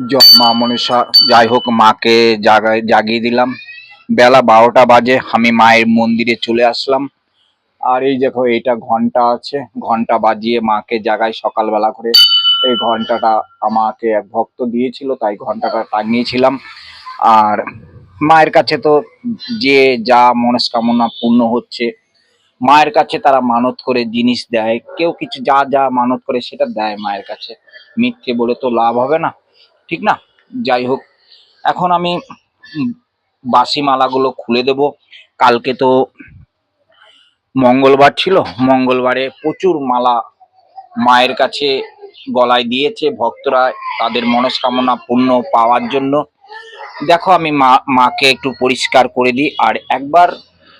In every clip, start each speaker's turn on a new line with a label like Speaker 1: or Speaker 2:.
Speaker 1: জয় মা যাই হোক মাকে জাগায় জাগিয়ে দিলাম। বেলা বারোটা বাজে, আমি মায়ের মন্দিরে চলে আসলাম। আর এই দেখো, এইটা ঘণ্টা আছে। ঘণ্টা বাজিয়ে মাকে জাগাই সকালবেলা করে। এই ঘন্টাটা আমাকে এক ভক্ত দিয়েছিল, তাই ঘন্টাটা টাঙিয়েছিলাম। আর মায়ের কাছে তো যে যা মনস্কামনা পূর্ণ হচ্ছে, মায়ের কাছে তারা মানত করে জিনিস দেয়। কেউ কিছু যা যা মানত করে, সেটা দেয় মায়ের কাছে। মিথ্যে বলে তো লাভ হবে না। ঠিক না? যাই হোক, এখন আমি বাসি মালাগুলো খুলে দেব। কালকে তো মঙ্গলবার ছিল। মঙ্গলবারে প্রচুর মালা মায়ের কাছে গলায় দিয়েছে ভক্তরা তাদের মনস্কামনা পূর্ণ পাওয়ার জন্য। দেখো, আমি মা, মাকে একটু পরিষ্কার করে দিই। আর একবার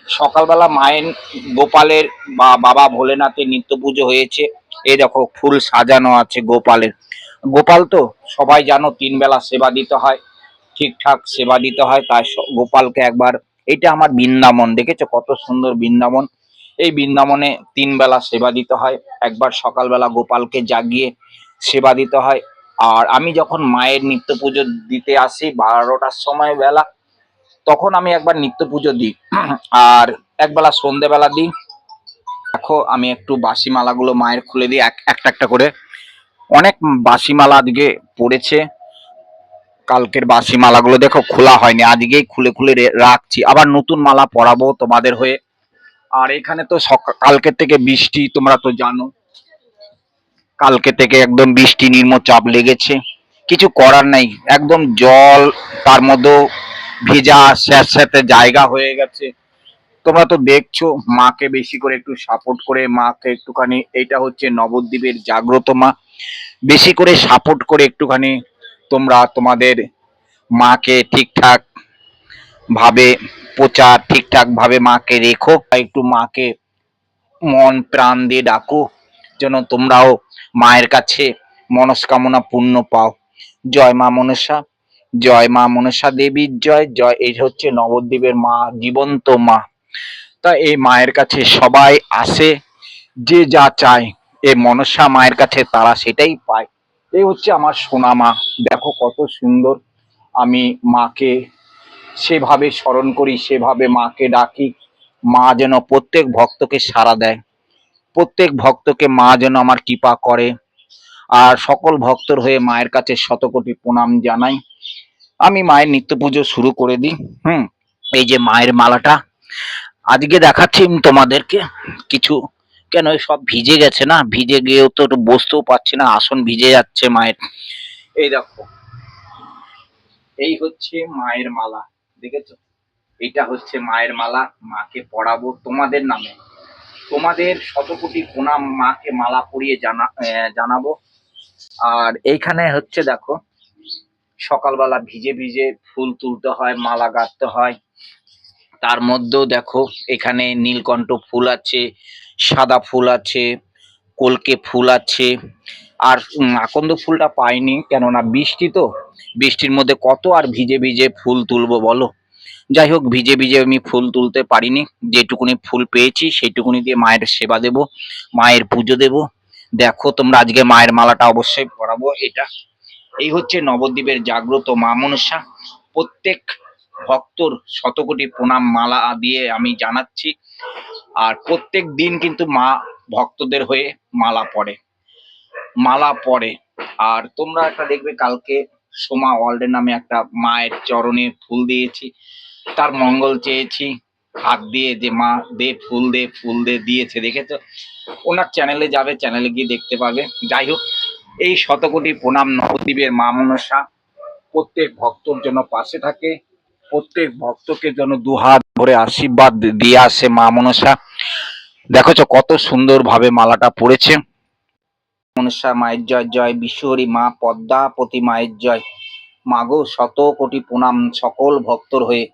Speaker 1: সকালবেলা মায়ের গোপালের বা বাবা ভোলেনাথের নিত্য পুজো হয়েছে। এই দেখো, ফুল সাজানো আছে গোপালের। গোপাল তো, সবাই জানো তিন বেলা সেবা দিতে হয়, ঠিকঠাক সেবা দিতে হয়, তাই গোপালকে একবার, এটা আমার বৃন্দাবন, দেখেছ কত সুন্দর বৃন্দাবন? এই বৃন্দাবনে তিন বেলা সেবা দিতে হয়, একবার সকালবেলা গোপালকে জাগিয়ে সেবা দিতে হয়, আর আমি যখন মায়ের নিত্য পুজো দিতে আসি বারোটার সময় বেলা, তখন আমি একবার নিত্য পুজো দিই, আর একবেলা সন্ধেবেলা দিই, দেখো আমি একটু বাসি মালাগুলো মায়ের খুলে দিই, এক, একটা একটা করে অনেক বাসিমালা আজকে পড়েছে। কালকের বাসি মালাগুলো দেখো খোলা হয়নি, আজকেই খুলে খুলে রাখছি। আবার নতুন মালা পরাবো তোমাদের হয়ে। আর এখানে তো কালকের থেকে বৃষ্টি, তোমরা তো জানো। কালকে থেকে একদম বৃষ্টি নিম্নচাপ লেগেছে। কিছু করার নাই, একদম জল, তার মধ্যেও ভেজা স্যাঁতস্যাঁতে জায়গা হয়ে গেছে। তোমরা তো দেখছ, মাকে বেশি করে একটু সাপোর্ট করে, মাকে একটুখানি এটা হচ্ছে নবদ্বীপের জাগ্রত মা। বেশি করে সাপোর্ট করে একটুখানি তোমরা তোমাদের মাকে ঠিকঠাক ভাবে প্রচার, ঠিকঠাক ভাবে মাকে রেখো একটু মাকে মন প্রাণ দিয়ে ডাকো, যেন তোমরাও মায়ের কাছে মনস্কামনা পূর্ণ পাও। জয় মা মনসা, জয় মা মনসা দেবীর জয় জয়, এই হচ্ছে নবদ্বীপের মা, জীবন্ত মা। তা এই মায়ের কাছে সবাই আসে, যে যা চায় এই মনসা মায়ের কাছে তারা সেটাই পায়। এই হচ্ছে আমার সোনা মা। দেখো কত সুন্দর। আমি মাকে সেভাবে স্মরণ করি, সেভাবে মাকে ডাকি। মা যেন প্রত্যেক ভক্তকে সাড়া দেয়। প্রত্যেক ভক্তকে মা যেন আমার কৃপা করে। আর সকল ভক্তর হয়ে মায়ের কাছে শতকোটি প্রণাম জানাই। আমি মায়ের নিত্য পুজো শুরু করে দিই। হুম, এই যে মায়ের মালাটা। আজকে দেখাচ্ছি তোমাদেরকে কিছু কেন সব ভিজে গেছে না? ভিজে গিয়েও তো একটু বসতেও পারছি না, আসন ভিজে যাচ্ছে মায়ের। এই দেখো, এই হচ্ছে মায়ের মালা, দেখেছ? এটা হচ্ছে মায়ের মালা, মাকে পড়াবো তোমাদের নামে। তোমাদের শতকোটি প্রণাম মাকে মালা পরিয়ে জানা জানাব। আর এইখানে হচ্ছে দেখো, সকালবেলা ভিজে ভিজে ফুল তুলতে হয়, মালা গাঁথতে হয়। তার মধ্যেও দেখো, এখানে নীলকণ্ঠ ফুল আছে সাদা ফুল আছে, কলকে ফুল আছে। আর আকন্দ ফুলটা পাইনি, কেননা বৃষ্টি তো। বৃষ্টির মধ্যে কত আর ভিজে ভিজে ফুল তুলবো বলো? যাই হোক, ভিজে ভিজে আমি ফুল তুলতে পারিনি। যেটুকুনি ফুল পেয়েছি, সেইটুকুনি দিয়ে মায়ের সেবা দেব, মায়ের পুজো দেব। দেখো তোমরা আজকে মায়ের মালাটা অবশ্যই পরাবো, এটা। এই হচ্ছে নবদ্বীপের জাগ্রত মা মনসা। প্রত্যেক ভক্তর শতকোটি প্রণাম মালা দিয়ে আমি জানাচ্ছি। আর প্রত্যেক দিন কিন্তু মা ভক্তদের হয়ে মালা পড়ে। মালা পড়ে। আর তোমরা একটা দেখবে কালকে সোমা ওয়ার্ল্ডের নামে একটা মায়ের চরণে ফুল দিয়েছি। তার মঙ্গল চেয়েছি। হাত দিয়ে যে মা দে ফুল দে ফুল দে দিয়েছে, দেখেছ? ওনার চ্যানেলে যাবে, চ্যানেলে গিয়ে দেখতে পাবে। যাই হোক, এই শতকোটি প্রণাম নবদ্বীপের মা মনসা প্রত্যেক ভক্তর জন্য পাশে থাকে। প্রত্যেক ভক্তকে যেন দুহাত ভরে আশীর্বাদ দিয়ে আসে মা মনসা। দেখেছ কত সুন্দর ভাবে মালাটা পড়েছে। মনসা, মায়ের জয় জয়। বিশ্বহরি মা পদ্মাপতি মায়ের জয়। মাগো শত কোটি প্রণাম সকল ভক্তর হয়ে,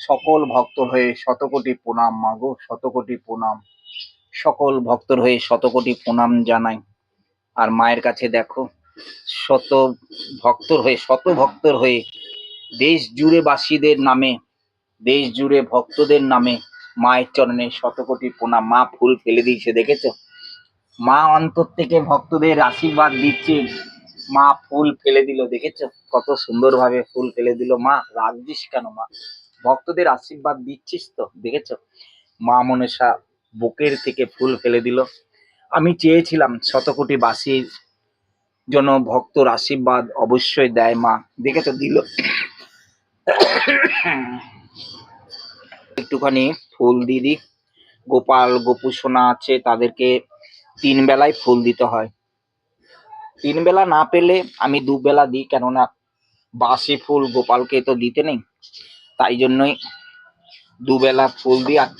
Speaker 1: সকল ভক্তর হয়ে শত কোটি প্রণাম, মাগো শত কোটি প্রণাম। সকল ভক্তর হয়ে শত কোটি প্রণাম জানাই। আর মায়ের কাছে দেখো, শত ভক্তর হয়ে, শত ভক্তর হয়ে দেশ জুড়ে বাসীদের নামে দেশ জুড়ে ভক্তদের নামে মায়ের চরণে শত কোটি প্রণাম। মা ফুল ফেলে দিয়েছে, দেখেছ? মা অন্তর থেকে ভক্তদের আশীর্বাদ দিচ্ছে। মা ফুল ফেলে দিল, দেখেছ? কত সুন্দরভাবে ফুল ফেলে দিল। মা রাগছিস কেন মা? ভক্তদের আশীর্বাদ দিচ্ছিস তো, দেখেছ? মা মনসা বুকের থেকে ফুল ফেলে দিল। আমি চেয়েছিলাম শতকোটি বাসীর জন্য ভক্তর আশীর্বাদ অবশ্যই দেয় মা, দেখেছ? দিল। একটুখানি ফুল দিয়ে দিই গোপাল, গোপু সোনা আছে, তাদেরকে তিন বেলায় ফুল দিতে হয়। তিন বেলা না পেলে আমি দু বেলা দিই, কেননা বাসি ফুল গোপালকে তো দিতে নেই। তাই জন্যই দুবেলা ফুল দিই আর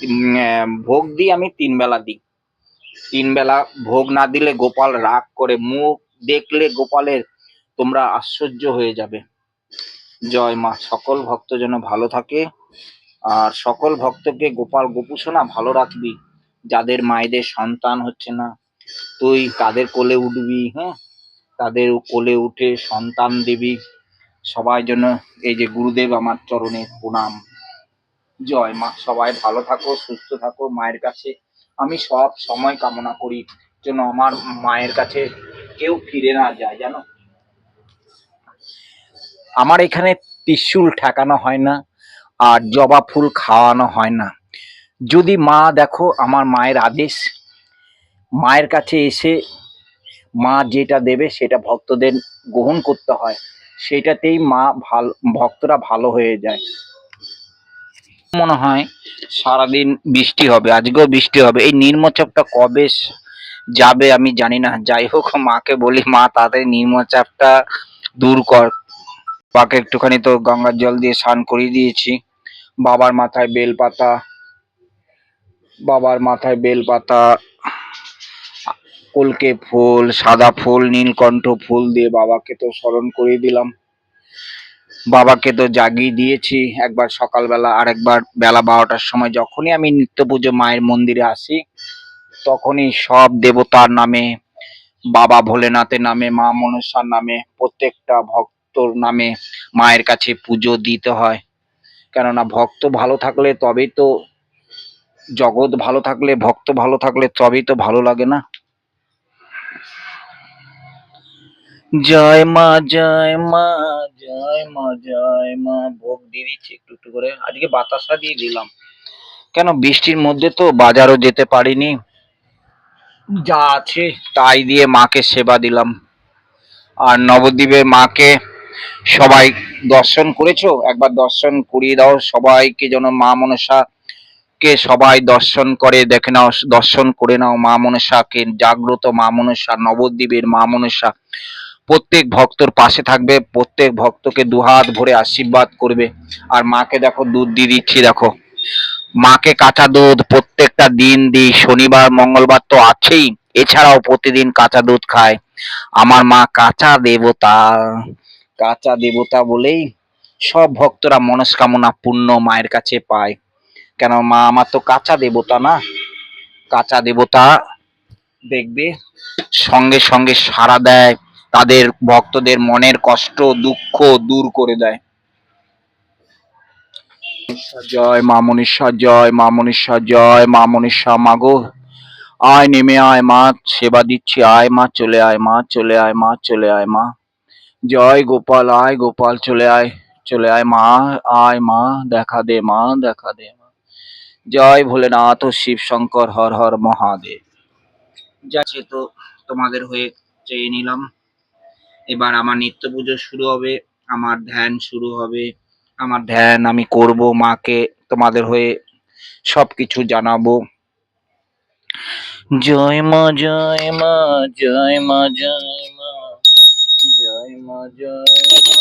Speaker 1: ভোগ দিই আমি তিন বেলা দিই। তিন বেলা ভোগ না দিলে গোপাল রাগ করে, মুখ দেখলে গোপালের তোমরা আশ্চর্য হয়ে যাবে। জয় মা। সকল ভক্ত যেন ভালো থাকে। আর সকল ভক্তকে গোপাল গোপুসোনা ভালো রাখবি। যাদের মায়েদের সন্তান হচ্ছে না, তুই তাদের কোলে উঠবি হ্যাঁ? তাদের কোলে উঠে সন্তান দিবি। সবাই জন্য এই যে গুরুদেব আমার চরণে প্রণাম। জয় মা। সবাই ভালো থাকো, সুস্থ থাকো মায়ের কাছে। আমি সব সময় কামনা করি যেন আমার মায়ের কাছে কেউ ফিরে না যায়, জানো? আমার এখানে ত্রিশূল ঠেকানো হয় না আর জবা ফুল খাওয়ানো হয় না। যদি মা দেখো আমার মায়ের আদেশ, মায়ের কাছে এসে মা যেটা দেবে সেটা ভক্তদের গ্রহণ করতে হয়, সেটাতেই মা ভালো, ভক্তরা ভালো হয়ে যায়। মনে হয় সারাদিন বৃষ্টি হবে, আজকেও বৃষ্টি হবে। এই নির্মচাপটা কবে যাবে আমি জানি না। যাই হোক, মাকে বলি, মা তাড়াতাড়ি নির্মচাপটা দূর কর। পাকে একটুখানি তো গঙ্গার জল দিয়ে স্নান করিয়ে দিয়েছি। বাবার মাথায় বেলপাতা, বাবার মাথায় বেলপাতা, কলকে ফুল, সাদা ফুল, নীলকণ্ঠ ফুল দিয়ে বাবাকে তো স্মরণ করিয়ে দিলাম। বাবাকে তো জাগিয়ে দিয়েছি। একবার সকালবেলা আর একবার বেলা বারোটার সময় যখনই আমি নিত্য পুজো মায়ের মন্দিরে আসি, তখনই সব দেবতার নামে, বাবা ভোলেনাথের নামে, মা মনসার নামে প্রত্যেকটা ভক্তর নামে মায়ের কাছে পুজো দিতে হয়। কেননা ভক্ত ভালো থাকলে তবেই তো জগৎ ভালো থাকলে, ভক্ত ভালো থাকলে তবেই তো ভালো লাগে না। জয় মা জয় মা জয় মা জয় মা। ভোগ দিয়ে দিচ্ছি একটু একটু করে। আজকে বাতাসা দিয়ে দিলাম। কেন বৃষ্টির মধ্যে তো বাজারও যেতে পারিনি। যা আছে তাই দিয়ে মাকে সেবা দিলাম। আর নবদ্বীপের মাকে সবাই দর্শন করেছ? একবার দর্শন করিয়ে দাও সবাইকে যেন মা মনসা কে সবাই দর্শন করে, দেখে নাও, দর্শন করে নাও মা মনসাকে। জাগ্রত মা মনসা, নবদ্বীপের মা মনসা। প্রত্যেক ভক্তর পাশে থাকবে, প্রত্যেক ভক্তকে দুহাত ভরে আশীর্বাদ করবে। আর মাকে দেখো, দুধ দিয়ে দিচ্ছি, দেখো। মাকে কাঁচা দুধ প্রত্যেকটা দিন দিই, শনিবার, মঙ্গলবার তো আছেই। এছাড়াও প্রতিদিন কাঁচা দুধ খায়। আমার মা কাঁচা দেবতা। কাঁচা দেবতা বলেই সব ভক্তরা মনস্কামনা পূর্ণ মায়ের কাছে পায়। কেন মা আমার তো কাঁচা দেবতা না? কাঁচা দেবতা দেখবে, সঙ্গে সঙ্গে সাড়া দেয়, তাদের ভক্তদের মনের কষ্ট, দুঃখ দূর করে দেয়। জয় মা মনীষা, জয় মা মনীষা, জয় মা মনীষা, মাগো। আয় নেমে আয় মা, সেবা দিচ্ছি, আয় মা, চলে আয় মা, চলে আয় মা, চলে আয় মা। জয় গোপাল, আয় গোপাল, চলে আয় চলে আয় মা আয় মা, দেখা দে মা, দেখা দে মা। জয় ভোলেনাথ ও শিব শঙ্কর, হর হর মহাদেব। যাচ্ছে তো তোমাদের হয়ে চেয়ে নিলাম। এবার আমার নিত্য পুজো শুরু হবে, আমার ধ্যান শুরু হবে। আমার ধ্যান আমি করব, মাকে তোমাদের হয়ে সবকিছু জানাব। জয় মা জয় মা জয় মা, জয় জয় মা জয় মা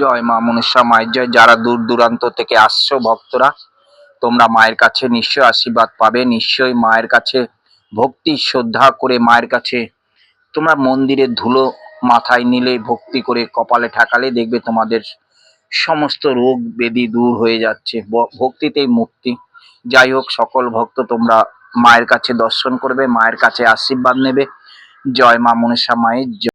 Speaker 1: জয় মা মনসা মায়ের জয়। যারা দূর দূরান্ত থেকে আসছো ভক্তরা, তোমরা মায়ের কাছে নিশ্চয় আশীর্বাদ পাবে। নিশ্চয়ই মায়ের কাছে ভক্তি, শ্রদ্ধা করে মায়ের কাছে তোমরা মন্দিরের ধুলো মাথায় নিলে, ভক্তি করে কপালে ঠেকালে দেখবে তোমাদের সমস্ত রোগ বেদি দূর হয়ে যাচ্ছে। ভক্তিতেই মুক্তি। যাই হোক, সকল ভক্ত তোমরা মায়ের কাছে দর্শন করবে, মায়ের কাছে আশীর্বাদ নেবে। জয় মা মনসা মায়ের জয়।